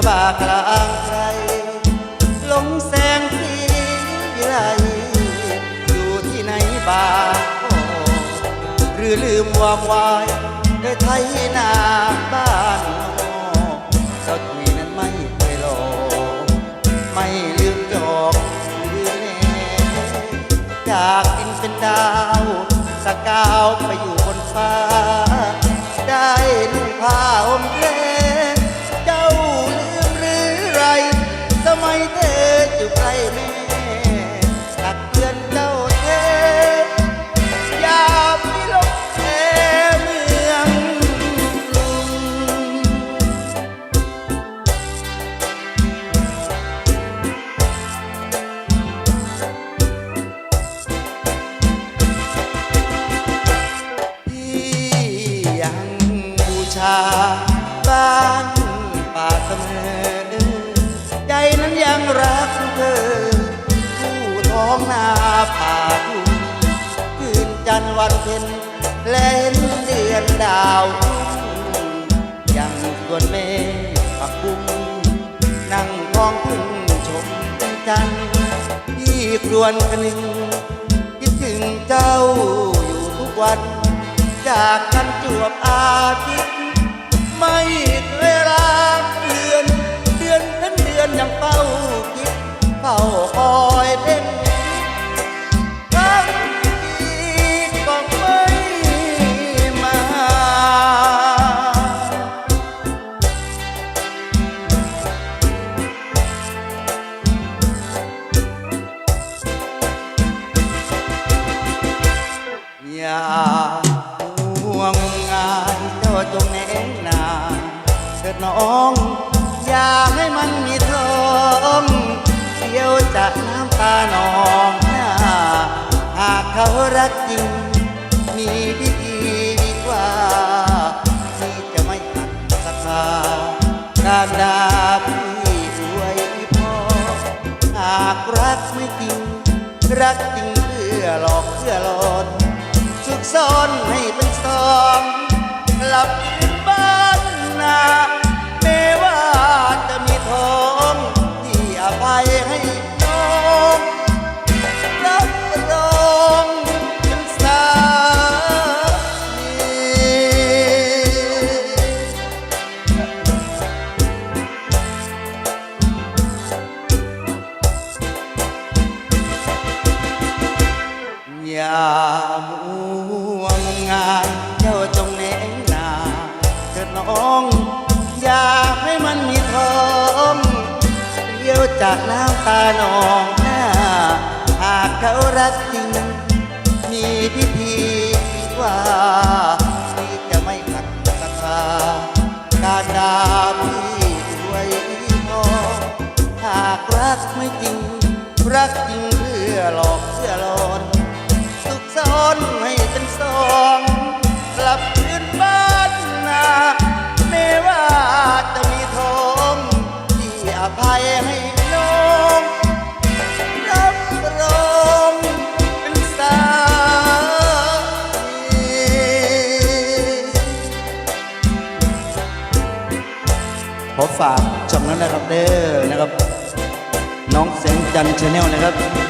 ม่ชะบากลางไกลหลงแสงสีวิไลอยู่ที่ไหนบ้างโอ้หรือลืมวามวายในไทยนาบ้านนอกเจ้าทุยนั้นไม่เคยหลอกไม่ลืมจอกลืมแน่อยากกินเป็นดาวสกาวไปอยู่บนฟ้า ได้นุ่งผ้าห่มเพลาบ้านป่าเสมอ ใจนั้นยังรักเธอ ผู้ท้องนาป่าทุ่งคืนจันทร์วันเพ็ญและเห็นเดือนดาวยังส่วนเมฆปักบุ้งนั่งมองพึ่งชมจันทร์พี่ครวนคนึงคิดถึงเจ้าอยู่ทุกวัน จากกันจวบอาทิตย์ ไอง อย่าให้มันมีทองเดี๋ยวจะน้ำตานองหน้าหากเขารักจริง มีพิธีดีกว่า ที่จะไม่ขัดศรัทธาการดาพี่อวยพ่อหากรักไม่จริง รักจริงเพื่อหลอกเพื่อหลอนสุกซ่อนให้เป็นสองกลับ จากน้ำตาหนองหน้า หากเขารักจริง มีพิธีดีกว่าที่จะไม่ขัดศรัทธาการดาพี่ด้วยพอหากรักไม่จริง รักจริงเพื่อหลอกเพื่อหลอนสุขซ้อนให้เป็นสองกลับ อฝากช่องนั้นนะครับเด้อนะครับ น้องแสงจันทร์ชาแนลนะครับ